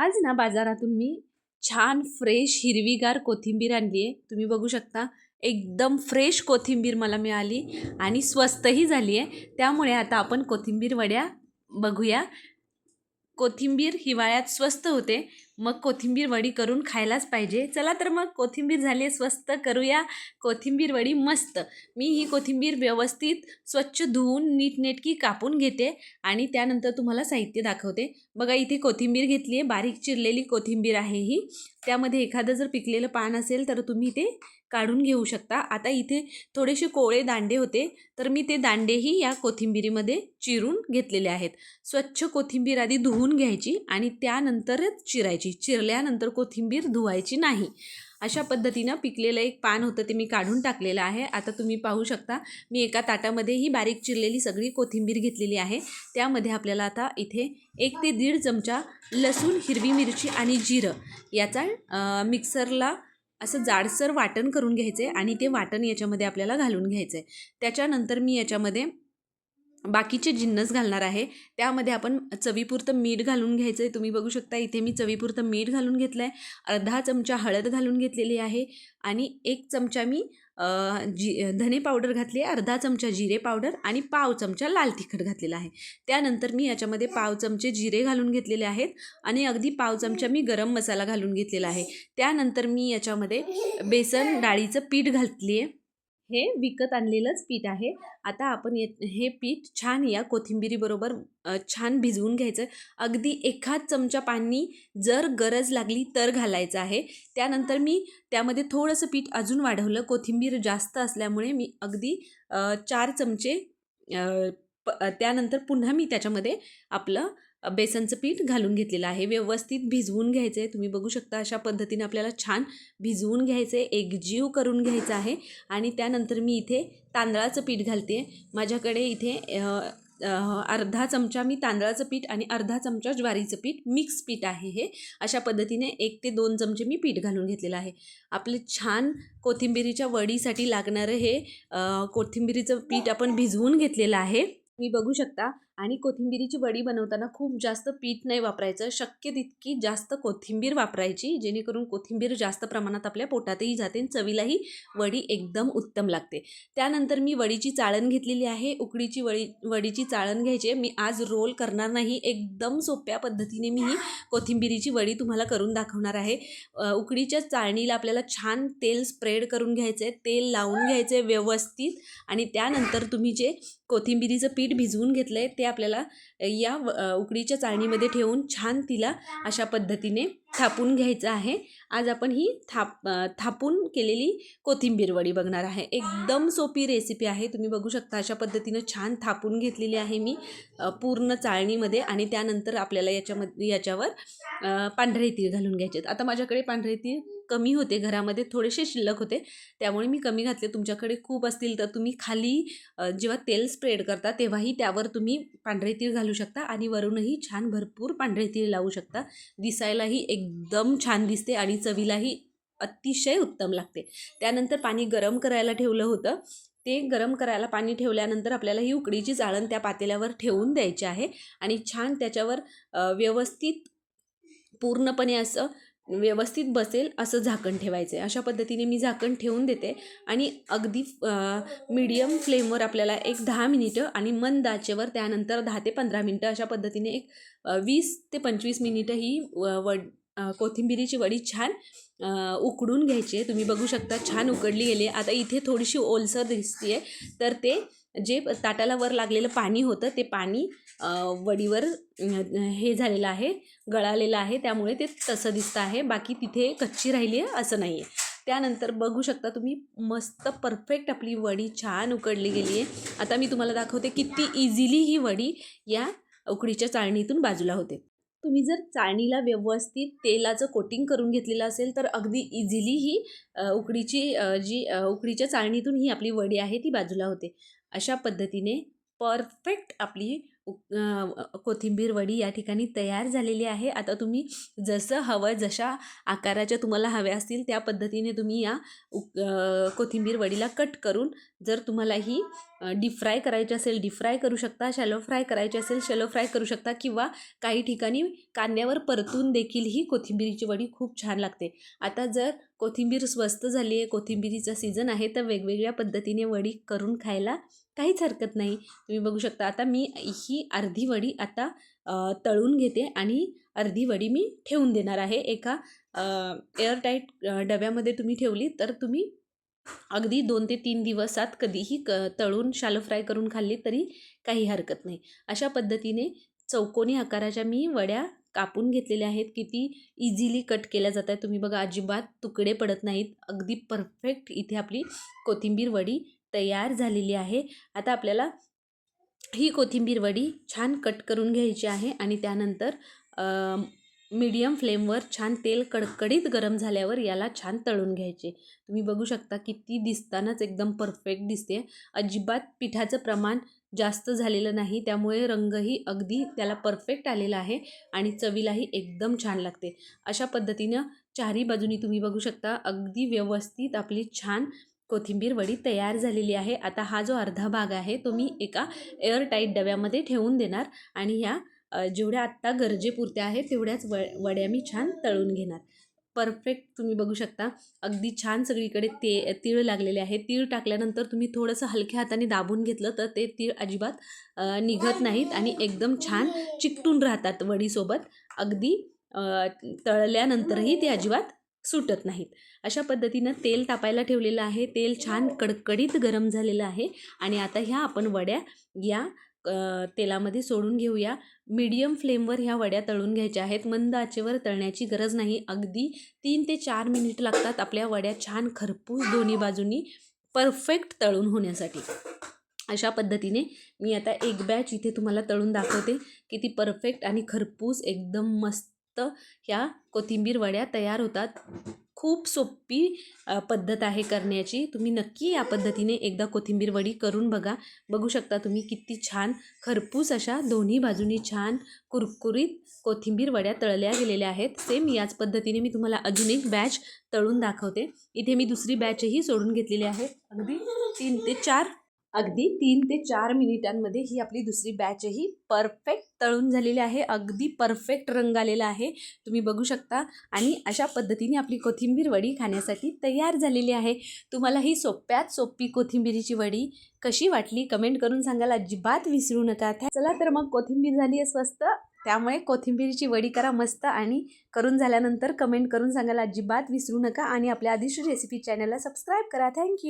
आज ना बाजारातून मी छान फ्रेश हिरवीगार कोथिंबीर आणली आहे तुम्ही बघू शकता एकदम फ्रेश कोथिंबीर मला मिळाली आणि स्वस्तही झाली आहे त्यामुळे आता आपण कोथिंबीर वड्या बघूया. कोथिंबीर हिवाळ्यात स्वस्त होते मग कोथिंबीर वडी करून खायलाच पाहिजे. चला तर मग कोथिंबीर झाली आहे स्वस्त करूया. कोथिंबीर वडी मस्त. मी ही कोथिंबीर व्यवस्थित स्वच्छ धुवून नीटनेटकी कापून घेते आणि त्यानंतर तुम्हाला साहित्य दाखवते. बघा इथे कोथिंबीर घेतली आहे. बारीक चिरलेली कोथिंबीर आहे ही. त्यामध्ये एखादं जर पिकलेलं पान असेल तर तुम्ही ते काढून घेऊ शकता. आता इथे थोडेसे कोवळे दांडे होते. तर मी ते दांडेही या कोथिंबीरीमध्ये चिरून घेतलेले आहेत. स्वच्छ कोथिंबीर आधी धुवून घ्यायची आणि त्यानंतरच चिरायची. चिरल्यानंतर कोथिंबीर धुवायची नाही. अशा पद्धतीनं पिकलेलं एक पान होतं ते मी काढून टाकलेलं आहे. आता तुम्ही पाहू शकता मी एका ताटामध्ये ही बारीक चिरलेली सगळी कोथिंबीर घेतलेली आहे. त्यामध्ये आपल्याला आता इथे एक ते दीड चमचा लसूण हिरवी मिरची आणि जिरं याचा मिक्सरला असं जाडसर वाटण करून घ्यायचं आहे आणि ते वाटण याच्यामध्ये आपल्याला घालून घ्यायचं आहे त्याच्यानंतर मी याच्यामध्ये बाकीचे जिन्नस घालणार आहे. त्यामध्ये आपण चवीपुरतं मीठ घालून घ्यायचं आहे तुम्ही बघू शकता इथे मी चवीपुरतं मीठ घालून घेतलं आहे अर्धा चमचा हळद घालून घेतलेली आहे. आणि एक चमचा मी जी धने पावडर घातली आहे. अर्धा चमचा जिरे पावडर आणि पाव चमचा लाल तिखट घातलेला आहे. त्यानंतर मी याच्यामध्ये पाव चमचे जिरे घालून घेतलेले आहेत. आणि अगदी पाव चमचा मी गरम मसाला घालून घेतलेला आहे. त्यानंतर मी याच्यामध्ये बेसन डाळीचं पीठ घातली आहे हे विकत आणलेलंच पीठ आहे. आता आपण ये हे पीठ छान या कोथिंबिरीबरोबर छान भिजवून घ्यायचं. अगदी एखाद चमचा पाणी जर गरज लागली तर घालायचं आहे. त्यानंतर मी त्यामध्ये थोडंसं पीठ अजून वाढवलं. कोथिंबीर जास्त असल्यामुळे मी अगदी चार चमचे प त्यानंतर पुन्हा मी त्याच्यामध्ये आपलं बेसनचं पीठ घालून घेतलेलं आहे. व्यवस्थित भिजवून घ्यायचं आहे तुम्ही बघू शकता अशा पद्धतीने आपल्याला छान भिजवून घ्यायचं आहे एकजीव करून घ्यायचं आहे. आणि त्यानंतर मी इथे तांदळाचं पीठ घालते. माझ्याकडे इथे अर्धा चमचा मी तांदळाचं पीठ आणि अर्धा चमचा ज्वारीचं पीठ मिक्स पीठ आहे हे. अशा पद्धतीने एक ते दोन चमचे मी पीठ घालून घेतलेलं आहे. आपले छान कोथिंबिरीच्या वडीसाठी लागणारं हे कोथिंबीरीचं कोथिंबिरीचं पीठ आपण भिजवून घेतलेलं आहे. मी बघू शकता आणि कोथिंबिरीची वडी बनवताना खूप जास्त पीठ नाही वापरायचं शक्य तितकी जास्त कोथिंबीर वापरायची जेणेकरून कोथिंबीर जास्त प्रमाणात आपल्या पोटातही जाते आणि चवीलाही वडी एकदम उत्तम लागते. त्यानंतर मी वडीची चाळण घेतलेली आहे. उकडीची वडी वडीची चाळण घ्यायची आहे. मी आज रोल करणार नाही. एकदम सोप्या पद्धतीने मी ही कोथिंबिरीची वडी तुम्हाला करून दाखवणार आहे. उकडीच्या चाळणीला आपल्याला छान तेल स्प्रेड करून घ्यायचं आहे तेल लावून घ्यायचं आहे व्यवस्थित आणि त्यानंतर तुम्ही जे कोथिंबिरीचं पीठ भिजवून घेतलं आहे त्या आपल्याला या व- उकडीच्या चाळणीमध्ये ठेवून छान तिला अशा पद्धतीने थापून घ्यायचं आहे. आज आपण ही थाप थापून केलेली कोथिंबीर वडी बघणार आहे. एकदम सोपी रेसिपी आहे. तुम्ही बघू शकता अशा पद्धतीनं छान थापून घेतलेली आहे मी पूर्ण चाळणीमध्ये आणि त्यानंतर आपल्याला याच्यामध्ये याच्यावर पांढरे तीळ घालून घ्यायचे आहेत आता माझ्याकडे पांढरे तीळ कमी होते घरामध्ये थोडेसे शिल्लक होते त्यामुळे मी कमी घातले. तुमच्याकडे खूप असतील तर तुम्ही खाली जेव्हा तेल स्प्रेड करता तेव्हाही त्यावर तुम्ही पांढरे तीळ घालू शकता आणि वरूनही छान भरपूर पांढरे तीळ लावू शकता. दिसायलाही एकदम छान दिसते आणि चवीलाही अतिशय उत्तम लागते. त्यानंतर पाणी गरम करायला ठेवलं होतं. ते गरम करायला पाणी ठेवल्यानंतर आपल्याला ही उकडीची जाळण त्या पातेल्यावर ठेवून द्यायची आहे आणि छान त्याच्यावर व्यवस्थित पूर्णपणे असं व्यवस्थित बसेल असं झाकण ठेवायचं आहे अशा पद्धतीने मी झाकण ठेवून देते आणि अगदी मीडियम फ्लेमवर आपल्याला एक दहा मिनिटं आणि मंद आचेवर त्यानंतर दहा ते पंधरा मिनटं अशा पद्धतीने एक वीस ते पंचवीस मिनिटं ही वड कोथिंबिरीची वडी छान उकडून घ्यायची आहे. तुम्ही बघू शकता छान उकडली गेली आहे. आता इथे थोडीशी ओलसर दिसते आहे तर ते जे ताटाला वर लागलेलं पाणी होतं ते पाणी वडीवर हे झालेलं आहे गळालेलं आहे त्यामुळे ते तसं दिसतं आहे. बाकी तिथे कच्ची राहिली आहे असं नाही आहे त्यानंतर बघू शकता तुम्ही मस्त परफेक्ट आपली वडी छान उकडली गेली आहे. आता मी तुम्हाला दाखवते किती इझिली ही वडी या उकडीच्या चाळणीतून बाजूला होते. तुम्ही जर चाळणीला व्यवस्थित तेलाचं कोटिंग करून घेतलेलं असेल तर अगदी इझिली ही उकडीची जी उकडीच्या चाळणीतून ही आपली वडी आहे ती बाजूला होते. अशा पद्धतीने परफेक्ट आपली उक- कोथिंबीर वडी या ठिकाणी तयार झालेली आहे. आता तुम्ही जसं हवं जशा आकाराच्या तुम्हाला हव्या असतील त्या पद्धतीने तुम्ही या उक कोथिंबीर वडीला कट करून जर तुम्हाला ही डीप फ्राय करायची असेल डीप फ्राय करू शकता शॅलो फ्राय करायची असेल शॅलो फ्राय करू शकता किंवा काही ठिकाणी कांद्यावर परतून देखील ही कोथिंबीरीची वडी खूप छान लागते. आता जर कोथिंबीर स्वस्त झाली आहे कोथिंबीरीचा सीझन आहे तर वेगवेगळ्या पद्धतीने वडी करून खायला काहीच हरकत नाही. तुम्ही बघू शकता आता मी ही अर्धी वडी आता तळून घेते आणि अर्धी वडी मी ठेवून देणार आहे. एका एअरटाईट डब्यामध्ये तुम्ही ठेवली तर तुम्ही अगदी दोन ते तीन दिवसात कधीही क तळून शालो फ्राय करून खाल्ली तरी काही हरकत नाही. अशा पद्धतीने चौकोनी आकाराच्या मी वड्या कापून घेतलेल्या आहेत. किती इझिली कट केल्या जात आहेत तुम्ही बघा अजिबात तुकडे पडत नाहीत. अगदी परफेक्ट इथे आपली कोथिंबीर वडी तयार झालेली आहे. आता आपल्याला ही कोथिंबीर वडी छान कट करून घ्यायची आहे आणि त्यानंतर मीडियम फ्लेमवर छान तेल कडकडीत गरम झाल्यावर याला छान तळून घ्यायचे. तुम्ही बघू शकता की ती दिसतानाच एकदम परफेक्ट दिसते. अजिबात पिठाचं प्रमाण जास्त झालेलं नाही. त्यामुळे रंगही अगदी त्याला परफेक्ट आलेला आहे आणि चवीलाही एकदम छान लागते. अशा पद्धतीनं चारही बाजूनी तुम्ही बघू शकता अगदी व्यवस्थित आपली छान कोथिंबीर वडी तयार झालेली आहे. आता हा जो अर्धा भाग आहे तो मी एका एअरटाईट डब्यामध्ये ठेवून देणार आणि ह्या जेवढ्या आत्ता गरजेपुरत्या आहेत तेवढ्याच व वड्या मी छान तळून घेणार. परफेक्ट तुम्ही बघू शकता. अगदी छान सगळीकडे ते तीळ लागलेले आहे तीळ टाकल्यानंतर तुम्ही थोडंसं हलक्या हाताने दाबून घेतलं तर ते तीळ अजिबात निघत नाहीत आणि एकदम छान चिकटून राहतात वडीसोबत. अगदी तळल्यानंतरही ते अजिबात सुटत नाहीत. अशा पद्धतीनं तेल तापायला ठेवलेलं आहे. तेल छान कडकडीत गरम झालेलं आहे. आणि आता ह्या आपण वड्या या तेलामध्ये सोडून घेऊया. मीडियम फ्लेमवर ह्या वड्या तळून घ्यायच्या आहेत. मंद आचेवर तळण्याची गरज नाही. अगदी तीन ते चार मिनिट लागतात आपल्या वड्या छान खरपूस दोन्ही बाजूनी परफेक्ट तळून होण्यासाठी. अशा पद्धतीने मी आता एक बॅच इथे तुम्हाला तळून दाखवते किती परफेक्ट आणि खरपूस एकदम मस्त ह्या कोथिंबीर वड्या तयार होतात. खूप सोपी पद्धत आहे करण्याची. तुम्ही नक्की या पद्धतीने एकदा कोथिंबीर वडी करून बघा. बघू शकता तुम्ही किती छान खरपूस अशा दोन्ही बाजूनी छान कुरकुरीत कोथिंबीर वड्या तळल्या गेलेल्या आहेत. सेम याच पद्धतीने मी तुम्हाला अजून एक बॅच तळून दाखवते. इथे मी दुसरी बॅचही सोडून घेतलेली आहे. अगदी तीन ते चार अगदी तीन ते चार मिनिटांमध्ये ही आपली दुसरी बॅचही परफेक्ट तळून झालेली आहे. अगदी परफेक्ट रंग आलेला आहे. तुम्ही बघू शकता. आणि अशा पद्धतीने आपली कोथिंबीर वडी खाण्यासाठी तयार झालेली आहे. तुम्हाला ही सोप्यात सोपी कोथिंबीरीची वडी कशी वाटली कमेंट करून सांगायला अजिबात विसरू नका. त्या- चला तर मग कोथिंबीर झाली आहे स्वस्त. त्यामुळे कोथिंबीरीची वडी करा मस्त आणि करून झाल्यानंतर कमेंट करून सांगायला अजिबात विसरू नका. आणि आपल्या आदिश रेसिपी चॅनलला सबस्क्राईब करा. Thank you